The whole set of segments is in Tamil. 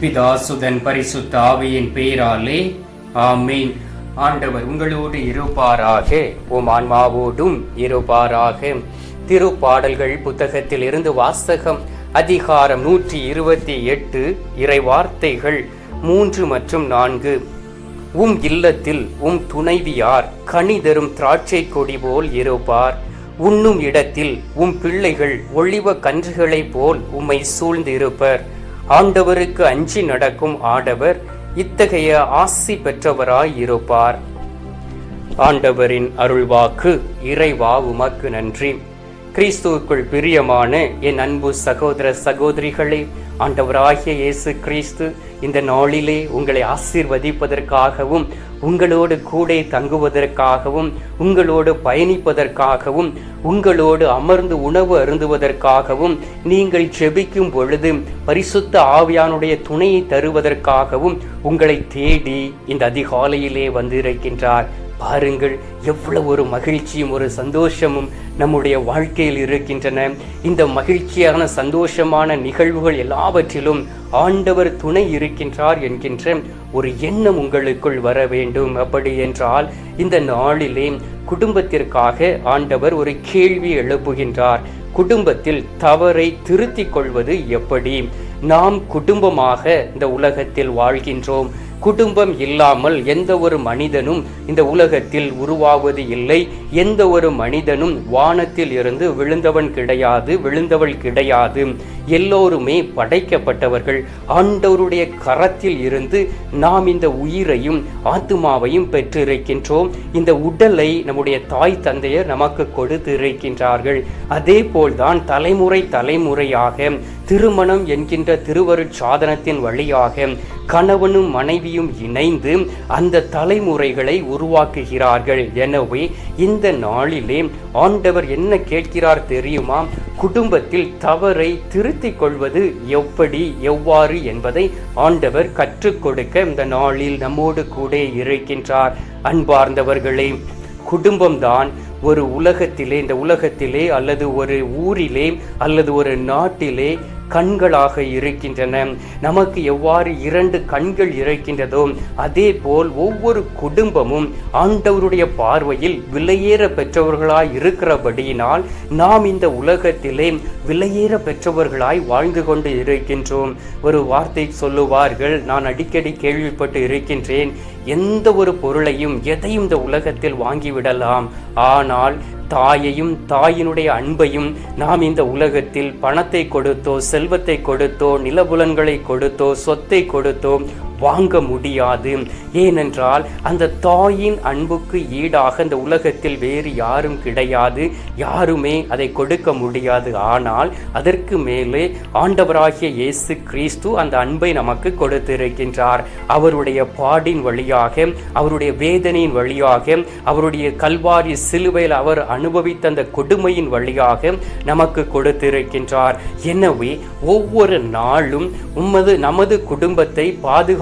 பிதாசுதன் பரிசுத்த ஆவியின் பேராலே ஆமீன். ஆண்டவர் உங்களோடு இருப்பாராக. உம் ஆன்மாவோடும் இருப்பாராக. திருப்பாடல்கள் புத்தகத்தில் இருந்து வாசகம் அதிகாரம் நூற்றி இருபத்தி எட்டு இறை வார்த்தைகள் மூன்று மற்றும் நான்கு. உம் இல்லத்தில் உம் துணைவியார் கனி தரும் திராட்சை கொடி போல் இருப்பார். உண்ணும் இடத்தில் உம் பிள்ளைகள் ஒளிவ கன்றுகளைப் போல் உம்மை சூழ்ந்திருப்பர். ஆண்டவருக்கு அஞ்சி நடக்கும் ஆடவர் இத்தகைய ஆசி பெற்றவராய் இருப்பார். ஆண்டவரின் அருள்வாக்கு இறைவா உமக்கு நன்றி. கிறிஸ்துவுக்குள் பிரியமான என் அன்பு சகோதர சகோதரிகளே ஆண்டவராகிய இயேசு கிறிஸ்து இந்த நாளிலே உங்களை ஆசீர்வதிப்பதற்காகவும் உங்களோடு கூட தங்குவதற்காகவும் உங்களோடு பயணிப்பதற்காகவும் உங்களோடு அமர்ந்து உணவு அருந்துவதற்காகவும் நீங்கள் செபிக்கும் பொழுது பரிசுத்த ஆவியானுடைய துணையை தருவதற்காகவும் உங்களை தேடி இந்த அதிகாலையிலே வந்திருக்கின்றார். பாருங்கள் எவ்வளவு ஒரு மகிழ்ச்சியும் ஒரு சந்தோஷமும் நம்முடைய வாழ்க்கையில் இருக்கின்றன. இந்த மகிழ்ச்சியான சந்தோஷமான நிகழ்வுகள் எல்லாவற்றிலும் ஆண்டவர் துணை இருக்கின்றார் என்கின்ற ஒரு எண்ணம் உங்களுக்குள் வர வேண்டும். அப்படி என்றால் இந்த நாளிலே குடும்பத்திற்காக ஆண்டவர் ஒரு கேள்வி எழுப்புகின்றார். குடும்பத்தில் தவறை திருத்திக் கொள்வது எப்படி? நாம் குடும்பமாக இந்த உலகத்தில் வாழ்கின்றோம். குடும்பம் இல்லாமல் எந்த ஒரு மனிதனும் இந்த உலகத்தில் உருவாவது இல்லை. எந்த ஒரு மனிதனும் வானத்தில் இருந்து விழுந்தவன் கிடையாது விழுந்தவள் கிடையாது. எல்லோருமே படைக்கப்பட்டவர்கள். ஆண்டவருடைய கரத்தில் இருந்து நாம் இந்த உயிரையும் ஆத்துமாவையும் பெற்றிருக்கின்றோம். இந்த உடலை நம்முடைய தாய் தந்தையர் நமக்கு கொடுத்து இருக்கின்றார்கள் அதே போல்தான் தலைமுறை தலைமுறையாக திருமணம் என்கின்ற திருவருட் சாதனத்தின் வழியாக கணவனும் மனைவியும் இணைந்து அந்த தலைமுறைகளை உருவாக்குகிறார்கள். எனவே இந்த நாளிலே ஆண்டவர் என்ன கேட்கிறார் தெரியுமா? குடும்பத்தில் தவறை திருத்திக் கொள்வது எப்படி எவ்வாறு என்பதை ஆண்டவர் கற்றுக் கொடுக்க இந்த நாளில் நம்மோடு கூட இருக்கின்றார். அன்பார்ந்தவர்களே குடும்பம்தான் ஒரு உலகத்திலே இந்த உலகத்திலே அல்லது ஒரு ஊரிலே அல்லது ஒரு நாட்டிலே கண்களாக இருக்கின்றன. நமக்கு எவ்வாறு இரண்டு கண்கள் இருக்கின்றதோ அதே போல் ஒவ்வொரு குடும்பமும் ஆண்டவருடைய பார்வையில் விலையேற பெற்றவர்களாய் இருக்கிறபடியினால் நாம் இந்த உலகத்திலே விலையேற பெற்றவர்களாய் வாழ்ந்து கொண்டு இருக்கின்றோம். ஒரு வார்த்தை சொல்லுவார்கள் நான் அடிக்கடி கேள்விப்பட்டு இருக்கின்றேன். எந்த ஒரு பொருளையும் எதையும் இந்த உலகத்தில் வாங்கிவிடலாம். ஆனால் தாயையும் தாயினுடைய அன்பையும் நாம் இந்த உலகத்தில் பணத்தை கொடுத்தோ செல்வத்தை கொடுத்தோ நிலபுலன்களை கொடுத்தோ சொத்தை கொடுத்தோ வாங்க முடியாது. ஏனென்றால் அந்த தாயின் அன்புக்கு ஈடாக இந்த உலகத்தில் வேறு யாரும் கிடையாது. யாருமே அதை கொடுக்க முடியாது. ஆனால் அதற்கு மேலே ஆண்டவராகிய இயேசு கிறிஸ்து அந்த அன்பை நமக்கு கொடுத்திருக்கின்றார். அவருடைய பாடின் வழியாக அவருடைய வேதனையின் வழியாக அவருடைய கல்வாரி சிலுவையில் அவர் அனுபவித்த அந்த கொடுமையின் வழியாக நமக்கு கொடுத்திருக்கின்றார். எனவே ஒவ்வொரு நாளும் உமது நமது குடும்பத்தை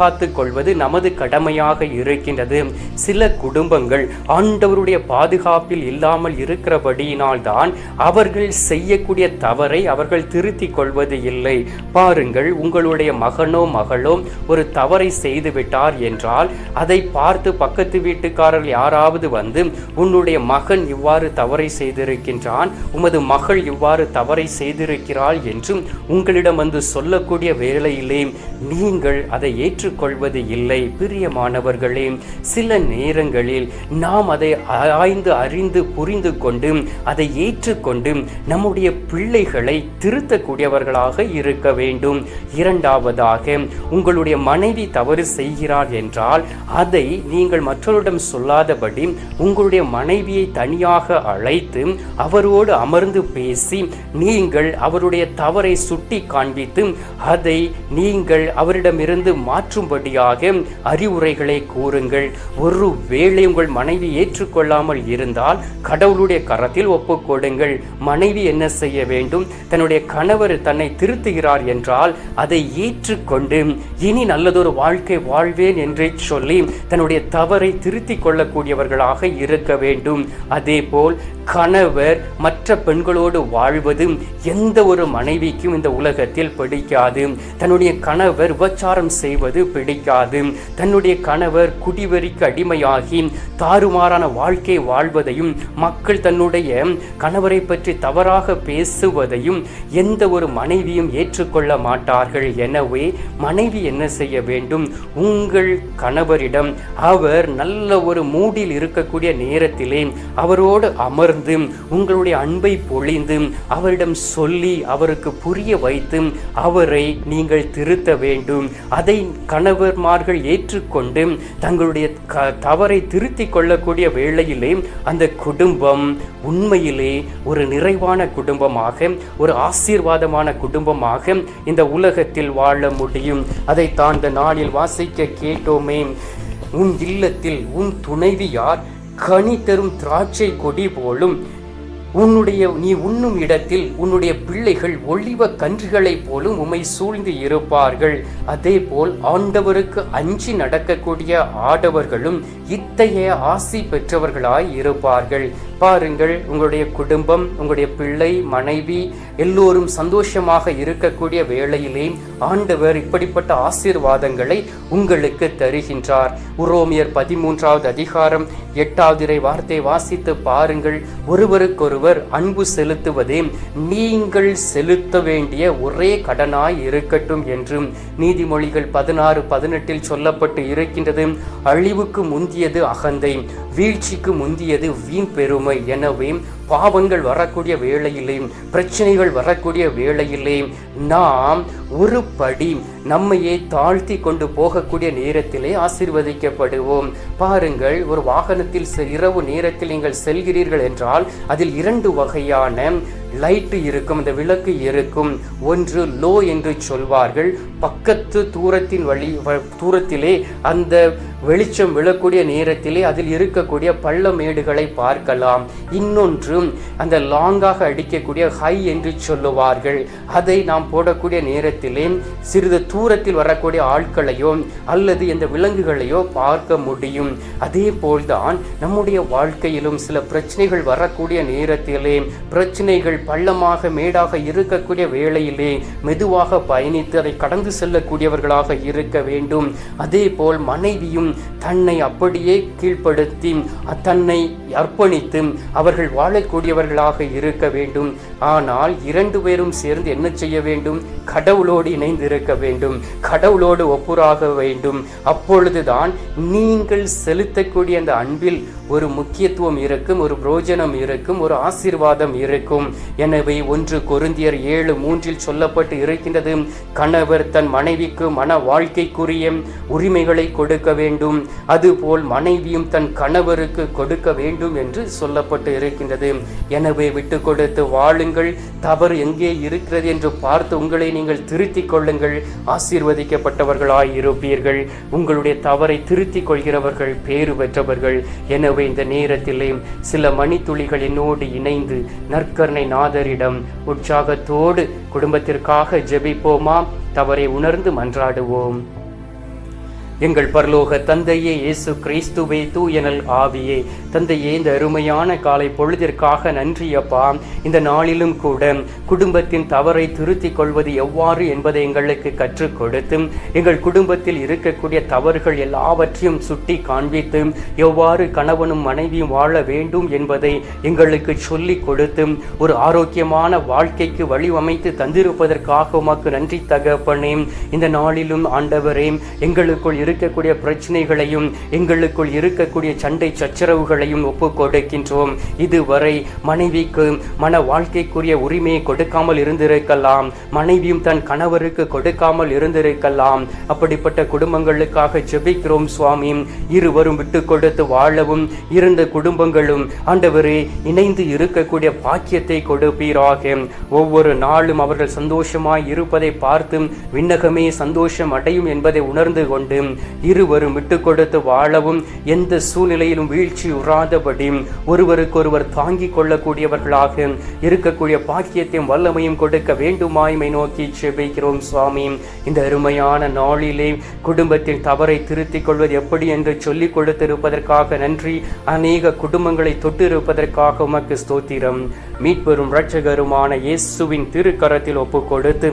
பாதுகாத்து கொள்வது நமது கடமையாக இருக்கின்றது. சில குடும்பங்கள் ஆண்டவருடைய பாதுகாப்பில் இல்லாமல் இருக்கிறபடியினால் தான் அவர்கள் செய்யக்கூடிய தவறை அவர்கள் திருத்திக் கொள்வது இல்லை. பாருங்கள் உங்களுடைய மகனோ மகளோ ஒரு தவறை செய்துவிட்டார் என்றால் அதை பார்த்து பக்கத்து வீட்டுக்காரர்கள் யாராவது வந்து உன்னுடைய மகன் இவ்வாறு தவறை செய்திருக்கின்றான் உமது மகள் இவ்வாறு தவறை செய்திருக்கிறாள் என்றும் உங்களிடம் வந்து சொல்லக்கூடிய வேளையிலே நீங்கள் அதை ஏற்று ஏற்றுக்கொள்வது இல்லை. பிரியமானவர்களே சில நேரங்களில் நாம் அதை ஆய்ந்து அறிந்து புரிந்து கொண்டு அதை ஏற்றுக்கொண்டு நம்முடைய பிள்ளைகளை திருத்தக்கூடியவர்களாக இருக்க வேண்டும். இரண்டாவதாக உங்களுடைய மனைவி தவறு செய்கிறார் என்றால் அதை நீங்கள் மற்றவரிடம் சொல்லாதபடி உங்களுடைய மனைவியை தனியாக அழைத்து அவரோடு அமர்ந்து பேசி நீங்கள் அவருடைய தவறை சுட்டி காண்பித்து அதை நீங்கள் அவரிடமிருந்து மாற்று மாற்றும்படியாக அறிவுரைகளை கூறுங்கள். ஒரு வேளை உங்கள் மனைவி ஏற்றுக்கொள்ளாமல் இருந்தால் கடவுளுடைய கரத்தில் ஒப்புக்கொடுங்கள் மனைவி என்ன செய்ய வேண்டும்? தன்னுடைய கணவர் தன்னை திருத்துகிறார் என்றால் அதை ஏற்றுக்கொண்டு இனி நல்லதொரு வாழ்க்கை வாழ்வேன் என்றே சொல்லி தன்னுடைய தவறை திருத்திக் கொள்ளக்கூடியவர்களாக இருக்க வேண்டும். அதேபோல் கணவர் மற்ற பெண்களோடு வாழ்வது எந்த ஒரு மனைவிக்கும் இந்த உலகத்தில் பிடிக்காது. தன்னுடைய கணவர் உபச்சாரம் செய்வது பிடிக்காது. தன்னுடைய கணவர் குடிவெறிக்கு அடிமையாகி தாறுமாறான வாழ்க்கை வாழ்வதையும் மக்கள் தன்னுடைய கணவரை பற்றி தவறாக பேசுவதையும் எந்த ஒரு மனைவியும் ஏற்றுக்கொள்ள மாட்டார்கள். எனவே மனைவி என்ன செய்ய வேண்டும்? உங்கள் கணவரிடம் அவர் நல்ல ஒரு மூடில் இருக்கக்கூடிய நேரத்திலே அவரோடு அமர்ந்து உங்களுடைய அன்பை பொழிந்து அவரிடம் சொல்லி அவருக்கு புரிய வைத்து அவரை நீங்கள் திருத்த வேண்டும். அதை கண கணவர்மார்கள் ஏற்றுக்கொண்டு தங்களுடைய க தவறை திருத்திக் கொள்ளக்கூடிய வேளையிலே அந்த குடும்பம் உண்மையிலே ஒரு நிறைவான குடும்பமாக ஒரு ஆசீர்வாதமான குடும்பமாக இந்த உலகத்தில் வாழ முடியும். அதை தான் இந்த நாளில் வாசிக்க கேட்டோமே. உன் இல்லத்தில் உன் துணைவியார் கனி தரும் திராட்சை கொடி போலும் உன்னுடைய நீ உண்ணும் இடத்தில் உன்னுடைய பிள்ளைகள் ஒளிவ கன்றுகளைப் போலும் உம்மை சூழ்ந்து இருப்பார்கள். அதே போல் ஆண்டவருக்கு அஞ்சி நடக்கக்கூடிய ஆடவர்களும் இத்தகைய ஆசி பெற்றவர்களாய் இருப்பார்கள். பாருங்கள் உங்களுடைய குடும்பம் உங்களுடைய பிள்ளை மனைவி எல்லோரும் சந்தோஷமாக இருக்கக்கூடிய வேளையிலே ஆண்டவர் இப்படிப்பட்ட ஆசீர்வாதங்களை உங்களுக்கு தருகின்றார். உரோமியர் பதிமூன்றாவது அதிகாரம் எட்டாவது இறை வார்த்தை வாசித்து பாருங்கள். ஒருவருக்கொருவர் அன்பு செலுத்துவதே நீங்கள் செலுத்த வேண்டிய ஒரே கடனாய் இருக்கட்டும் என்றும் நீதிமொழிகள் பதினாறு பதினெட்டில் சொல்லப்பட்டு இருக்கின்றது. அழிவுக்கு முந்தியது அகந்தை வீழ்ச்சிக்கு முந்தியது வீண் பெருமை. எனவே பாவங்கள் வரக்கூடிய வேளையிலேயும் பிரச்சனைகள் வரக்கூடிய வேளையிலேயும் நாம் ஒரு படி நம்மையே தாழ்த்தி கொண்டு போகக்கூடிய நேரத்திலே ஆசிர்வதிக்கப்படுவோம். பாருங்கள் ஒரு வாகனத்தில் செ- இரவு நேரத்தில் நீங்கள் செல்கிறீர்கள் என்றால் அதில் இரண்டு வகையான லைட்டு இருக்கும் அந்த விளக்கு இருக்கும். ஒன்று லோ என்று சொல்வார்கள். பக்கத்து தூரத்தின் வழி வ- தூரத்திலே அந்த வெளிச்சம் விழக்கூடிய நேரத்திலே அதில் இருக்கக்கூடிய பள்ளமேடுகளை பார்க்கலாம். இன்னொன்று அந்த லாங்காக அடிக்கக்கூடிய ஹை என்று சொல்லுவார்கள். அதை நாம் போடக்கூடிய நேரத்திலே சிறிது தூரத்தில் வரக்கூடிய ஆட்களையோ அல்லது எந்த விலங்குகளையோ பார்க்க முடியும். அதே போல்தான் நம்முடைய வாழ்க்கையிலும் சில பிரச்சனைகள் வரக்கூடிய நேரத்திலே பிரச்சனைகள் பள்ளமாக மேடாக இருக்கக்கூடிய வேளையிலே மெதுவாக பயணித்து அதை கடந்து செல்லக்கூடியவர்களாக இருக்க வேண்டும். அதே போல் மனைவியும் தன்னை அப்படியே கீழ்ப்படுத்தி தன்னை அர்ப்பணித்து அவர்கள் கூடியவர்களாக இருக்க வேண்டும். ஆனால் இரண்டு பேரும் சேர்ந்து என்ன செய்ய வேண்டும்? கடவுளோடு இணைந்து இருக்க வேண்டும். கடவுளோடு ஒப்புராக வேண்டும். அப்பொழுதுதான் நீங்கள் செலுத்தக்கூடிய அந்த அன்பில் ஒரு முக்கியத்துவம் இருக்கும் ஒரு புரோஜனம் இருக்கும் ஒரு ஆசீர்வாதம் இருக்கும். எனவே ஒன்று கொருந்தியர் ஏழு மூன்றில் சொல்லப்பட்டு இருக்கின்றது கணவர் தன் மனைவிக்கு மன வாழ்க்கைக்குரிய உரிமைகளை கொடுக்க வேண்டும். அதுபோல் மனைவியும் தன் கணவருக்கு கொடுக்க வேண்டும் என்று சொல்லப்பட்டு இருக்கின்றது. எனவே விட்டு கொடுத்து வாழுங்கள். தவறு எங்கே இருக்கிறது என்று பார்த்து உங்களை நீங்கள் திருத்திக் கொள்ளுங்கள். ஆசீர்வதிக்கப்பட்டவர்களாய் இருப்பீர்கள் உங்களுடைய தவறை திருத்திக் கொள்கிறவர்கள் பேறு பெற்றவர்கள். எனவே இந்த நேரத்திலே சில மணித்துளிகள் என்னோடு இணைந்து நற்கருணை நாதரிடம் உற்சாகத்தோடு குடும்பத்திற்காக ஜெபிப்போமா? தவறை உணர்ந்து மன்றாடுவோம். எங்கள் பரலோக தந்தையே இயேசு கிறிஸ்துவே தூயனல் ஆவியே. தந்தையே இந்த அருமையான காலை பொழுதிற்காக நன்றி அப்பா. இந்த நாளிலும் கூட குடும்பத்தின் தவறை திருத்திக் கொள்வது எவ்வாறு என்பதை எங்களுக்கு கற்றுக் கொடுத்து எங்கள் குடும்பத்தில் இருக்கக்கூடிய தவறுகள் எல்லாவற்றையும் சுட்டி காண்பித்து எவ்வாறு கணவனும் மனைவியும் வாழ வேண்டும் என்பதை எங்களுக்கு சொல்லிக் கொடுத்து ஒரு ஆரோக்கியமான வாழ்க்கைக்கு வழிவமைத்து தந்திருப்பதற்காக உமக்கு நன்றி தகப்பனே இந்த நாளிலும் ஆண்டவரே எங்களுக்குள் இருக்கக்கூடிய பிரச்சனைகளையும் எங்களுக்குள் இருக்கக்கூடிய சண்டை சச்சரவுகளையும் ஒப்பு கொடுக்கின்றோம் இதுவரை மனைவிக்கு மன வாழ்க்கைக்குரிய உரிமையை கொடுக்காமல் இருந்திருக்கலாம். மனைவியும் தன் கணவருக்கு கொடுக்காமல் இருந்திருக்கலாம். அப்படிப்பட்ட குடும்பங்களுக்காக ஜெபிக்கிறோம் சுவாமி. இருவரும் விட்டு கொடுத்து வாழவும் இருந்த குடும்பங்களும் ஆண்டவரே இணைந்து இருக்கக்கூடிய பாக்கியத்தை கொடுப்பீராக. ஒவ்வொரு நாளும் அவர்கள் சந்தோஷமாய் இருப்பதை பார்த்து விண்ணகமே சந்தோஷம் அடையும் என்பதை உணர்ந்து கொண்டு இருவரும் விட்டு கொடுத்து வாழவும் எந்த சூழ்நிலையிலும் வீழ்ச்சி உறாதபடி ஒருவருக்கொருவர் தாங்கிக் கொள்ளக்கூடியவர்களாக இருக்கக்கூடிய பாக்கியத்தையும் வல்லமையும் கொடுக்க வேண்டுமாய்மை நோக்கி செபிக்கிறோம் சுவாமி. இந்த அருமையான நாளிலே குடும்பத்தின் தவறை திருத்திக் கொள்வது எப்படி என்று சொல்லிக் கொடுத்திருப்பதற்காக நன்றி. அநேக குடும்பங்களை தொட்டிருப்பதற்காக உமக்கு ஸ்தோத்திரம். மீட்பெரும் இரட்சகருமான இயேசுவின் திருக்கரத்தில் ஒப்பு கொடுத்து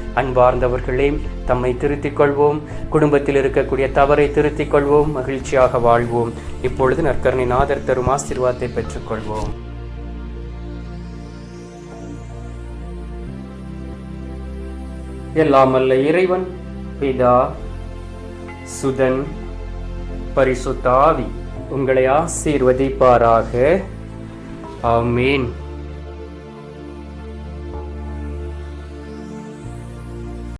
அன்பார்ந்தவர்களே தம்மை திருத்திக் கொள்வோம். குடும்பத்தில் இருக்கக்கூடிய தவறை திருத்திக் கொள்வோம். மகிழ்ச்சியாக வாழ்வோம். இப்பொழுது நற்கரணை நாதர் தரும் ஆசீர்வாதத்தை பெற்றுக்கொள்வோம் எல்லாம் அல்ல இறைவன் பிதா சுதன் பரிசுத்தாவி உங்களை ஆசீர்வதிப்பாராக. ஆமீன்.